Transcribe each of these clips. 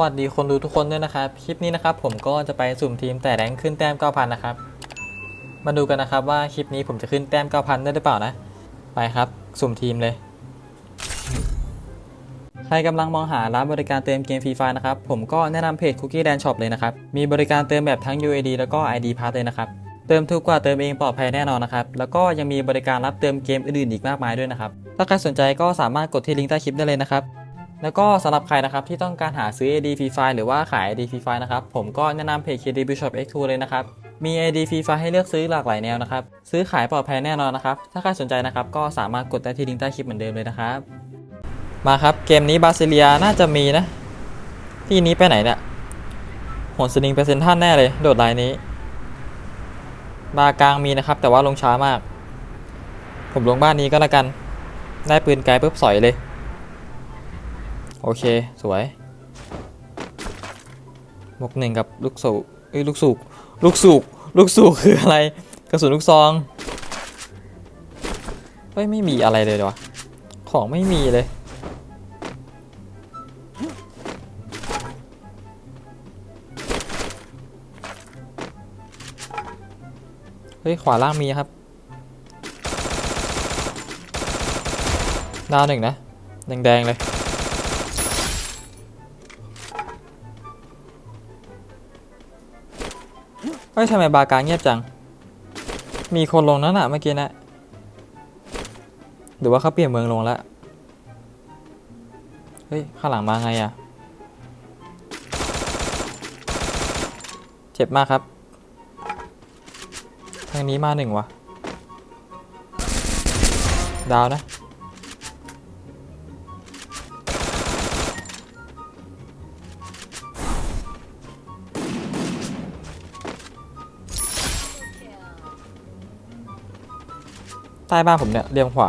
วัสดีคนดูทุกคนด้วยนะครับ คลิปนี้นะครับผมก็จะไปสุ่มทีมแต่แรงขึ้นแต้ม 9,000 นะครับ มาดูกันนะครับว่าคลิปนี้ผมจะขึ้นแต้ม 9,000 ได้หรือเปล่านะ ไปครับ สุ่มทีมเลย ใครกำลังมองหาร้านบริการเติมเกมฟรีไฟนะครับ ผมก็แนะนำเพจ Cookie Land Shop เลยนะครับ มีบริการเติมแบบทั้ง UAD แล้วก็ ID Pass เลยนะครับ เติมถูกกว่าเติมเองปลอดภัยแน่นอนนะครับ แล้วก็ยังมีบริการรับเติมเกมอื่นๆอีกมากมายด้วยนะครับ ถ้าใครสนใจก็สามารถกดที่ลิงก์ใต้คลิปได้เลยนะครับ แล้วก็สำหรับใครนะครับที่ต้องการหาซื้อ AD Free Fire หรือว่าขาย AD Free Fire นะครับผมก็แนะนำเพจ KD Bishop X2 เลยนะครับมี AD Free Fire ให้เลือกซื้อหลากหลายแนวนะครับซื้อขายปลอดภัยแน่นอนนะครับถ้าใครสนใจนะครับก็สามารถกดได้ที่ลิงก์ใต้คลิปเหมือนเดิมเลยนะครับมาครับเกมนี้บาซิเลียน่าจะมีนะที่นี้ไปไหนเนี่ยหนสลิงเปอร์เซ็นท่านแน่เลยโดดลายนี้ บากลางมีนะครับ แต่ว่าลงช้ามาก ผมลงบ้านนี้ก็แล้วกัน ได้ปืนไกลปุ๊บสอยเลย โอเค สวยหมวกหนึ่งกับลูกสูบเอ้ยลูกสูบลูกสูบลูกสูบคืออะไร กระสุนลูกซอง เฮ้ย ไม่มีอะไรเลยเหรอวของไม่มีเลย เฮ้ย ขวาล่างมีครับ ดาวหนึ่งนะ แดงๆเลย ฮ้ยทำไมบาการเงียบจัง มีคนลงนั่นน่ะเมื่อกี้นะหรือว่าเขาเปลี่ยนเมืองลงแล้ว เฮ้ย ข้างหลังมาไงอะเจ็บมากครับ ทางนี้มาหนึ่งวะ ดาวนะ ใต้บ้านผมเนี่ยเรียงขวา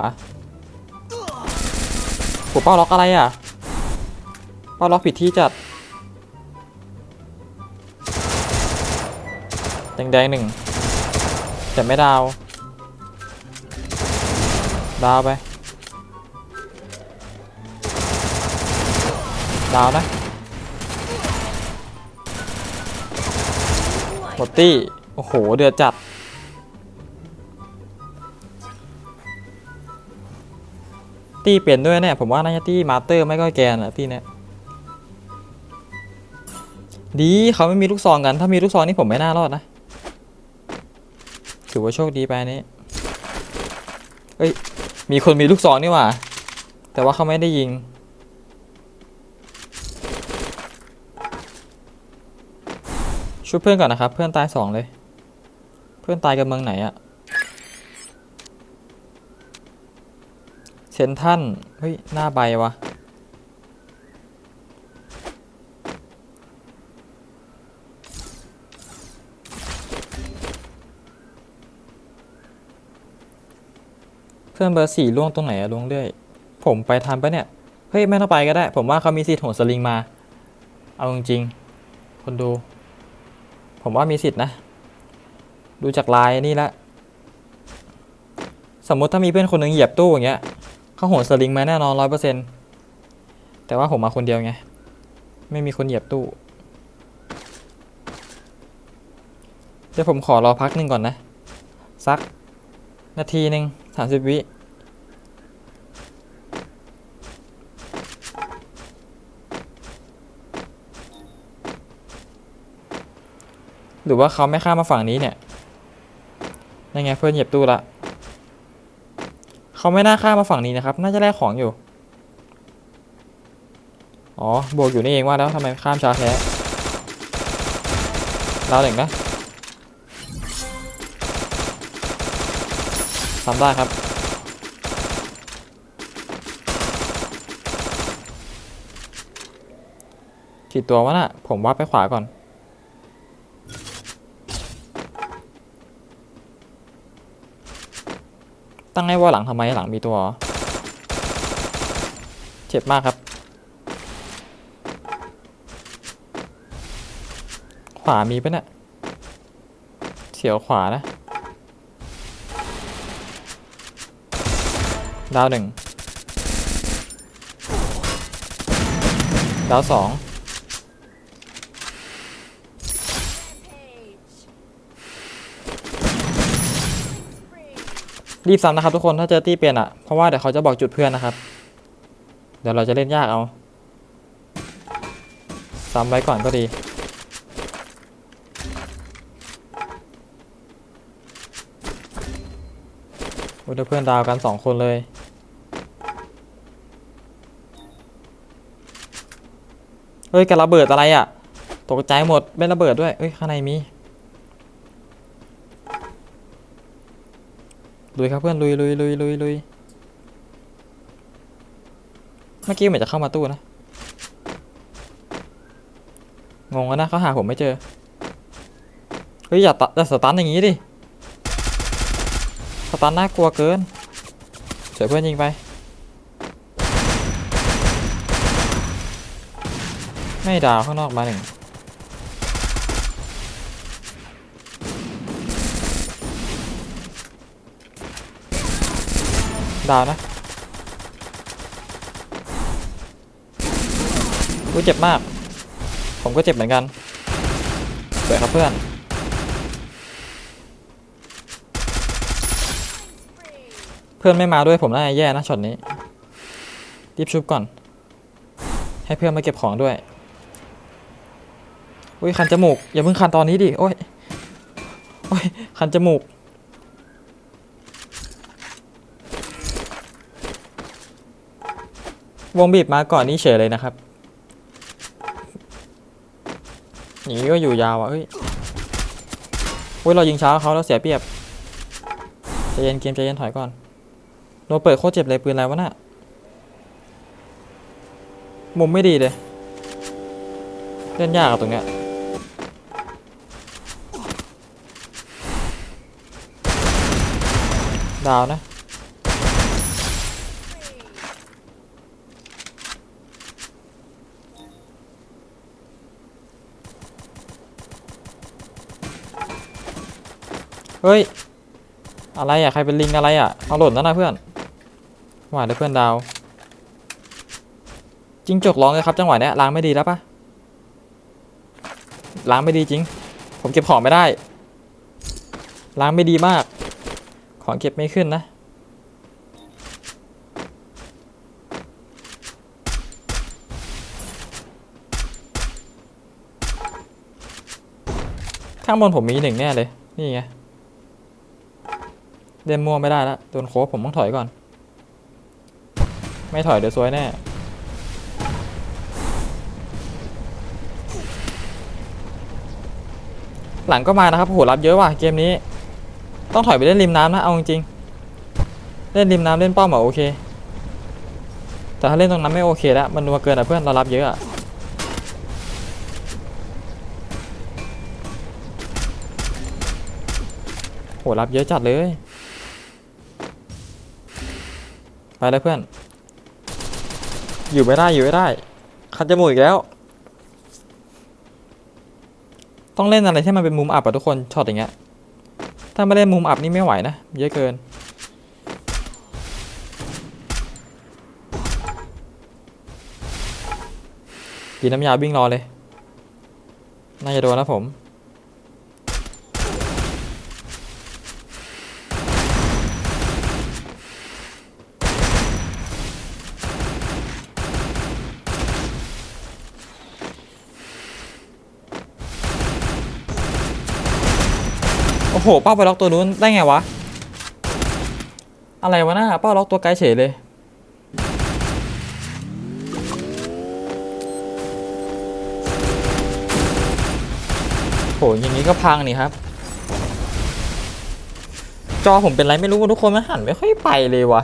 ผมเป้าล็อกอะไรอะ เป้าล็อกผิดที่จัด แดงๆหนึ่งแต่ไม่ดาว ดาวไป ดาวนะ หมดตี้ โอ้โห เดือดจัด ตี้เปลี่ยนด้วยเนี่ยผมว่าน่าจะตี้มาสเตอร์ไม่ก็แกนอะตี้เนี่ยดีเขาไม่มีลูกซองกัน ถ้ามีลูกซองนี่ผมไม่น่ารอดนะ ถือว่าโชคดีไปนี้เอ้ย มีคนมีลูกซองนี่หว่า แต่ว่าเขาไม่ได้ยิง ช่วยเพื่อนก่อนนะครับ เพื่อนตายสองเลย เพื่อนตายกันเมืองไหนอะ เซนทันเฮ้ย หน้าใบวะ เพื่อนเบอร์สี่ล่วงตรงไหนอะล่วงเรื่อย ผมไปทันปะเนี่ย เฮ้ย ไม่ต้องไปก็ได้ ผมว่าเขามีสิทธิ์โหนสลิงมา เอาจริงๆคนดู ผมว่ามีสิทธิ์นะ ดูจากลายนี่ละสมมติถ้ามีเพื่อนคนหนึ่งเหยียบตู้อย่างเงี้ย เขาโหนสลิงมาแน่นอนร้อยเปอร์เซ็นต์แต่ว่าผมมาคนเดียวไง ไม่มีคนเหยียบตู้ เดี๋ยวผมขอรอพักหนึ่งก่อนนะ สัก นาทีหนึ่งสามสิบวิหรือว่าเขาไม่ข้ามมาฝั่งนี้เนี่ยนั่นไงเพื่อนเหยียบตู้ละ เขาไม่น่าข้ามมาฝั่งนี้นะครับ น่าจะแลกของอยู่ อ๋อ บวกอยู่นี่เองว่าแล้วทำไมข้ามช้าแท้ดาวหนึ่งนะทำได้ครับ กี่ตัววะน่ะ ผมว่าไปขวาก่อน ตั้งให้ว่าหลังทำไมหลังมีตัวเหรอเจ็บมากครับ ขวามีปะเนี่ยเสียวขวานะ ดาวหนึ่งดาวสอง รีบซ้ำนะครับทุกคนถ้าเจอตี้เปลี่ยนอะเพราะว่าเดี๋ยวเขาจะบอกจุดเพื่อนนะครับ เดี๋ยวเราจะเล่นยากเอาซ้ำไว้ก่อนก็ดีโอ้ยเดี๋ยวเพื่อนดาวกันสองคนเลยเฮ้ยกระระเบิดอะไรอะ ตกใจหมดไม่ระเบิดด้วยเอ้ยข้างในมี ลุยครับเพื่อนลุยลุยลุยลุยลุยเมื่อกี้เหมือนจะเข้ามาตู้นะ งงแล้วนะเขาหาผมไม่เจอ เฮ้ยอย่าตะอย่าสตันอย่างงี้ดิ สตันน่ากลัวเกินเสียเพื่อนยิงไป ไม่ดาวข้างนอกมาหนึ่ง ดาวนะอุ้ยเจ็บมาก ผมก็เจ็บเหมือนกันสวยครับเพื่อน เพื่อนไม่มาด้วยผมน่าจะแย่นะช็อตนี้ รีบชุบก่อน ให้เพื่อนมาเก็บของด้วย อุ้ยคันจมูก อย่าเพิ่งคันตอนนี้ดิ โอ้ย โอ้ย คันจมูก วงบีบมาก่อนนี่เฉยเลยนะครับอย่างนี้ก็อยู่ยาวอะเฮ้ยเฮ้ยเรายิงช้าเขาแล้วเสียเปรียบใจเย็นเกมใจเย็นถอยก่อนโนเปิดโคตรเจ็บเลยปืนอะไรวะน่ะมุมไม่ดีเลย เล่นยากอะตรงเนี้ยดาวนะ เฮ้ย อะไรอะ ใครเป็นลิงอะไรอะ เอาหล่นแล้วนะเพื่อนหว่าเดี๋ยเพื่อนดาวจริงจกร้องเลยครับจังหวะเนี้ยล้างไม่ดีแล้วปะล้างไม่ดีจริง ผมเก็บของไม่ได้ ล้างไม่ดีมาก ของเก็บไม่ขึ้นนะ ข้างบนผมมีหนึ่งแน่เลย นี่ไง เล่นมั่วไม่ได้แล้วโดนโคบผมต้องถอยก่อน ไม่ถอยเดี๋ยวซวยแน่ หลังก็มานะครับโหรับเยอะว่ะเกมนี้ ต้องถอยไปเล่นริมน้ำนะ เอาจริงเล่นริมน้ำเล่นป้อมอะโอเค แต่ถ้าเล่นตรงนั้นไม่โอเคแล้ว มันนัวเกินอะเพื่อนเรารับเยอะอะโหรับเยอะจัดเลย ไปเลยเพื่อน อยู่ไม่ได้อยู่ไม่ได้ คันจมูกอีกแล้ว ต้องเล่นอะไรที่มันเป็นมุมอับอะทุกคนช็อตอย่างเงี้ย ถ้าไม่เล่นมุมอับนี่ไม่ไหวนะ เยอะเกิน กินน้ำยาวิ่งรอเลย น่าจะโดนนะผม โอ้โหเป้าไปล็อกตัวนู้นได้ไงวะ อะไรวะน่าเป้าล็อกตัวไกลเฉยเลย โหอย่างนี้ก็พังนี่ครับ จอผมเป็นไรไม่รู้ทุกคนมันหันไม่ค่อยไปเลยวะ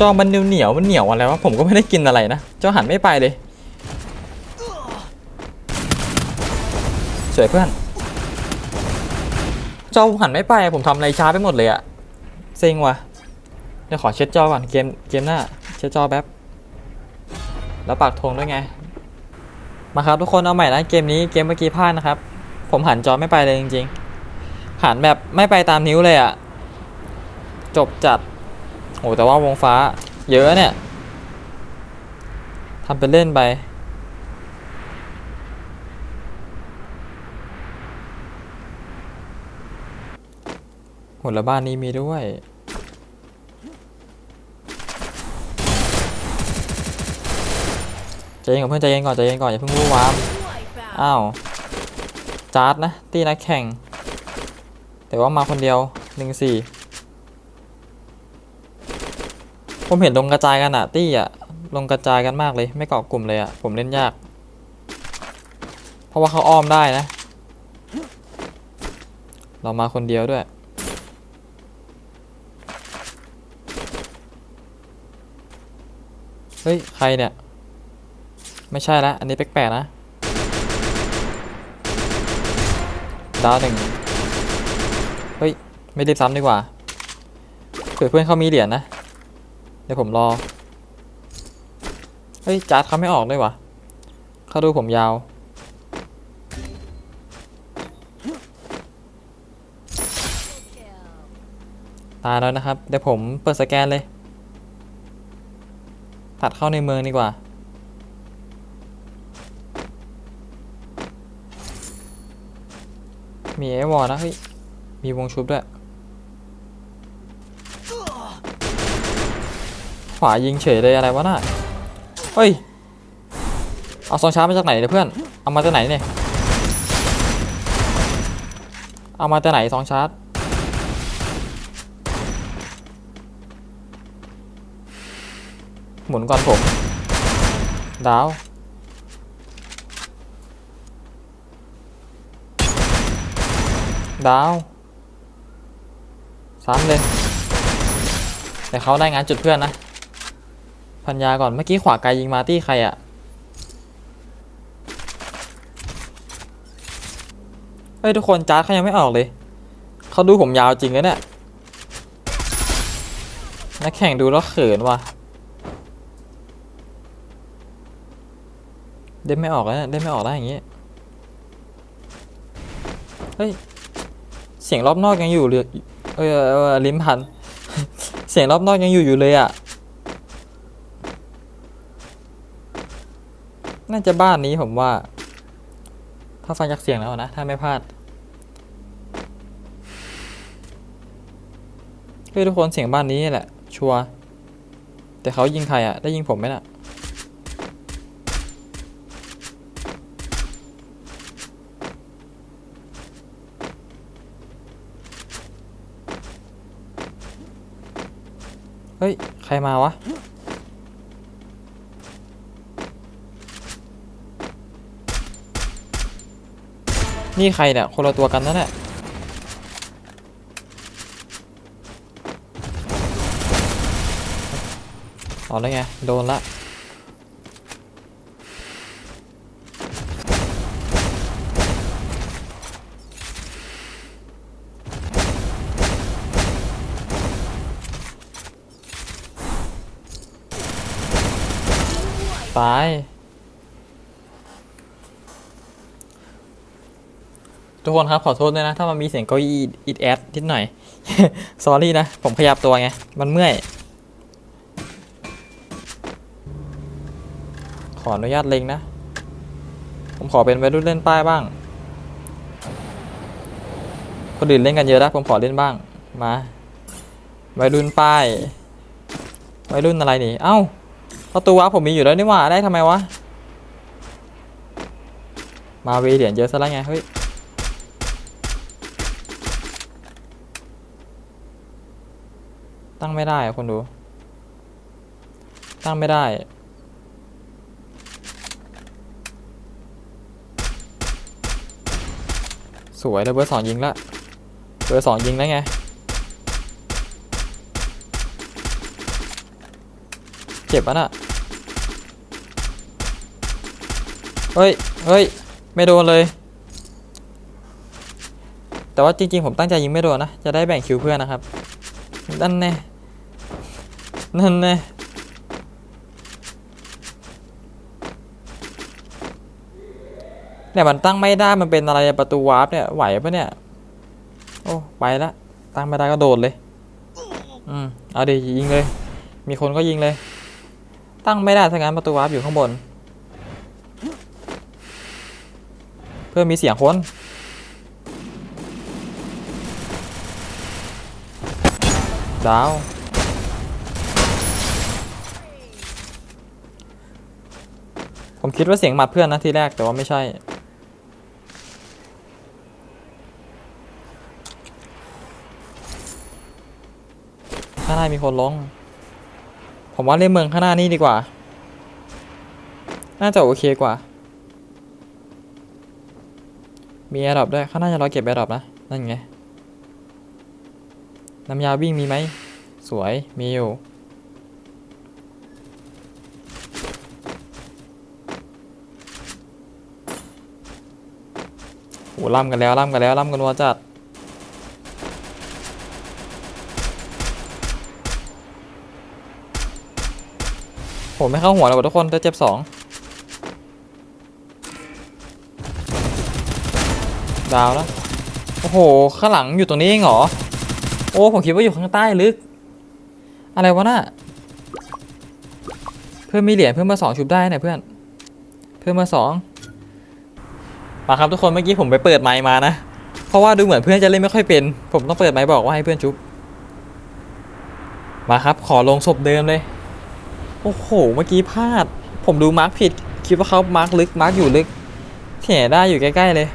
จอมันเหนียวเหนียวมันเหนียวอะไรวะผมก็ไม่ได้กินอะไรนะจอหันไม่ไปเลย สวยเพื่อนจอผมหันไม่ไปผมทำอะไรช้าไปหมดเลยอะเซ็งว่ะเดี๋ยวขอเช็ดจอก่อนเกมเกมหน้าเช็ดจอแป๊บแล้วปักธงด้วยไง มาครับทุกคนเอาใหม่นะเกมนี้เกมเมื่อกี้พลาดนะครับ ผมหันจอไม่ไปเลยจริงๆหันแบบไม่ไปตามนิ้วเลยอะจบจัดโอ้แต่ว่าวงฟ้า เยอะเนี่ยทำเป็นเล่นไป ผลบ้านนี้มีด้วยใจเย็นก่อนเพื่อนใจเย็นก่อนใจเย็นก่อนอย่าเพิ่งรู้วามอ้าวจาร์ดนะตีนักแข่ง แต่ว่ามาคนเดียวหนึ่งสี่ผมเห็นลงกระจายกันอะตี้อะลงกระจายกันมากเลย ไม่เกาะกลุ่มเลยอะผมเล่นยาก เพราะว่าเขาอ้อมได้นะ เรามาคนเดียวด้วย เฮ้ย ใครเนี่ย ไม่ใช่ละ อันนี้แปลกๆนะ ดาวหนึ่งเฮ้ย ไม่รีบซ้ำดีกว่าเผื่อเพื่อนเขามีเหรียญนะเดี๋ยวผมรอ เฮ้ยจัดเขาไม่ออกด้วยวะเขาดูผมยาว ตายแล้วนะครับ เดี๋ยวผมเปิดสแกนเลย ตัดเข้าในเมืองดีกว่า มีไอวอลนะเฮ้ย มีวงชุบด้วย ขวายิงเฉยเลยอะไรวะน่ะเฮ้ย เอาซองชาร์จมาจากไหนเนี่ยเพื่อน เอามาจากไหนเนี่ย เอามาจากไหนซองชาร์จ มุนก่อนผม ดาว ดาวซ้ำเลยแต่เขาได้งานจุดเพื่อนนะ พันยาก่อนเมื่อกี้ขวาไกลยิงมาตี้ใครอะเฮ้ยทุกคนจ้าร์ดเขายังไม่ออกเลยเขาดูผมยาวจริงเลยเนี่ยนักแข่งดูแล้วเขินว่ะ เล่นไม่ออกแล้วเนี่ยเล่นไม่ออกแล้วอย่างงี้เฮ้ยเสียงรอบนอกยังอยู่เลยเออลิ้นพัน เสียงรอบนอกยังอยู่อยู่เลยอะน่าจะบ้านนี้ผมว่า ถ้าฟังจากเสียงแล้วนะ ถ้าไม่พลาดเฮ้ยทุกคนเสียงบ้านนี้แหละ ชัวแต่เขายิงใครอะได้ยิงผมไหมน่ะ เฮ้ย ใครมาวะ นี่ใครเนี่ย คนละตัวกันนั่นแหละเอาแล้วไง โดนละ ตายทุกคนครับขอโทษด้วยนะ ถ้ามันมีเสียงเก้าอี้อิดแอดนิดหน่อยสอรี่นะ ผมขยับตัวไง มันเมื่อย ขออนุญาตเล็งนะ ผมขอเป็นวัยรุ่นเล่นป้ายบ้าง คนอื่นเล่นกันเยอะแล้วผมขอเล่นบ้าง มาวัยรุ่นป้ายวัยรุ่นอะไรนี่ เอ้า ประตูวาผมมีอยู่แล้วนี่หว่าได้ทำไมวะ มาเวเหรียญเยอะซะแล้วไง เฮ้ย ตั้งไม่ได้อะคนดู ตั้งไม่ได้สวยแล้วเบอร์สองยิงละเบอร์สองยิงแล้วไงเจ็บอะน่ะ เฮ้ย เฮ้ย ไม่โดนเลย แต่ว่าจริงๆ ผมตั้งใจยิงไม่โดนนะ จะได้แบ่งคิวเพื่อนนะครับ นั่นแน่ นั่นแน่ เนี่ยมันตั้งไม่ได้ มันเป็นอะไรประตูวาร์ปเนี่ย ไหวปะเนี่ย โอ้ ไปละ ตั้งไม่ได้ก็โดดเลย อืม เอาดิยิงเลย มีคนก็ยิงเลย ตั้งไม่ได้ถ้างั้นประตูวาร์ปอยู่ข้างบน พื่อมีเสียงคนดาวผมคิดว่าเสียงหมัดเพื่อนนะทีแรกแต่ว่าไม่ใช่ข้างหน้ามีคนลง ผมว่าเล่นเมืองข้างหน้านี่ดีกว่า น่าจะโอเคกว่า มีแอร์ดรอปด้วยข้างหน้าจะรอเก็บแอร์ดรอปนะ นั่นไง น้ำยาวิ่งมีไหม สวย มีอยู่ โหล่ำกันแล้วล่ำกันแล้วล่ำกันวัวจัดผมไม่เข้าหัวแล้วทุกคนแต่เจ็บสอง ดาวแล้ว โอ้โห ข้างหลังอยู่ตรงนี้เองเหรอ โอ้ ผมคิดว่าอยู่ข้างใต้ลึก อะไรวะน่ะ เพื่อนมีเหรียญเพื่อนมาสองชุบได้นี่ยเพื่อน เพื่อนมาสองมาครับทุกคนเมื่อกี้ผมไปเปิดไมค์มานะ เพราะว่าดูเหมือนเพื่อนจะเล่นไม่ค่อยเป็น ผมต้องเปิดไมค์บอกว่าให้เพื่อนชุบ มาครับ ขอลงศพเดิมเลย โอ้โห เมื่อกี้พลาด ผมดูมาร์กผิด คิดว่าเขามาร์กลึก มาร์กอยู่ลึกที่ไหนได้อยู่ใกล้ๆเลย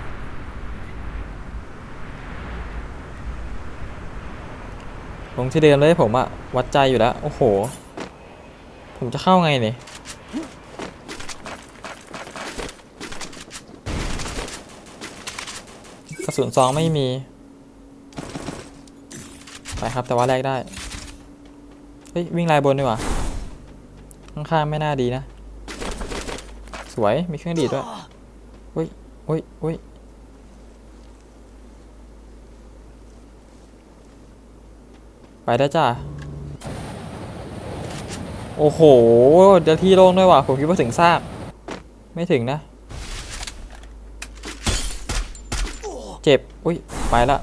ลงที่เดิมเลยผมอะวัดใจอยู่แล้ว โอ้โห ผมจะเข้าไงเนี่ยกระสุนซองไม่มี ไปครับแต่ว่าแลกได้ เฮ้ย วิ่งลายบนดีกว่า ข้างๆไม่น่าดีนะ สวยมีเครื่องดีดด้วยอุ้ยอุ้ยอุ้ย ไปได้จ้าโอ้โหเดี๋ยวที่โล่งด้วยว่ะ ผมคิดว่าถึงซาก ไม่ถึงนะ เจ็บ อุ้ย ไปละ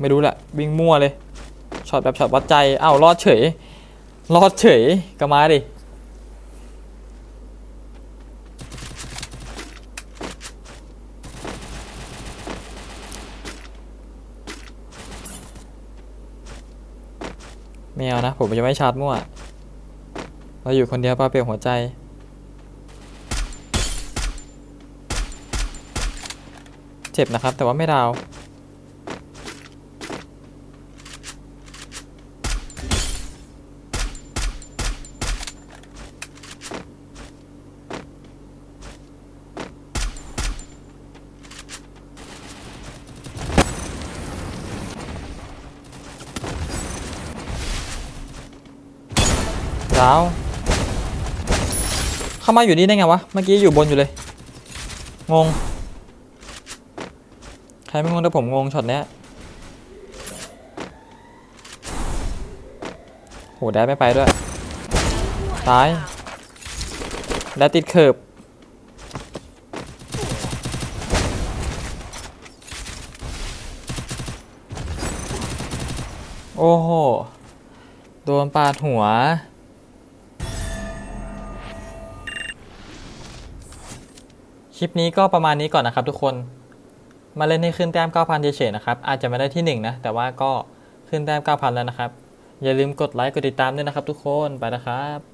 ไม่รู้แหละ วิ่งมั่วเลย ช็อตแบบช็อตวัดใจ อ้าว รอดเฉย รอดเฉยก็มาดิ ไม่เอา นะ ผมจะไม่ชาร์จมั่ว เราอยู่คนเดียวปลาเปลี่ยวหัวใจ เจ็บนะครับ แต่ว่าไม่ดาว มาอยู่นี่ได้ไงวะ เมื่อกี้อยู่บนอยู่เลย งง ใครไม่งงแต่ผมงงช็อตเนี้ยโหได้ไม่ไปด้วย ตายและติดเคิบโอ้โห โดนปาดหัว ลิปนี้ก็ประมาณนี้ก่อนนะครับทุกคน มาเล่นให้ขึ้นแต้ม 9,000เฉยๆนะครับ อาจจะไม่ได้ที่ 1 นะ แต่ว่าก็ขึ้นแต้ม 9,000 แล้วนะครับ อย่าลืมกดไลค์ กดติดตามด้วยนะครับทุกคน ไปนะครับ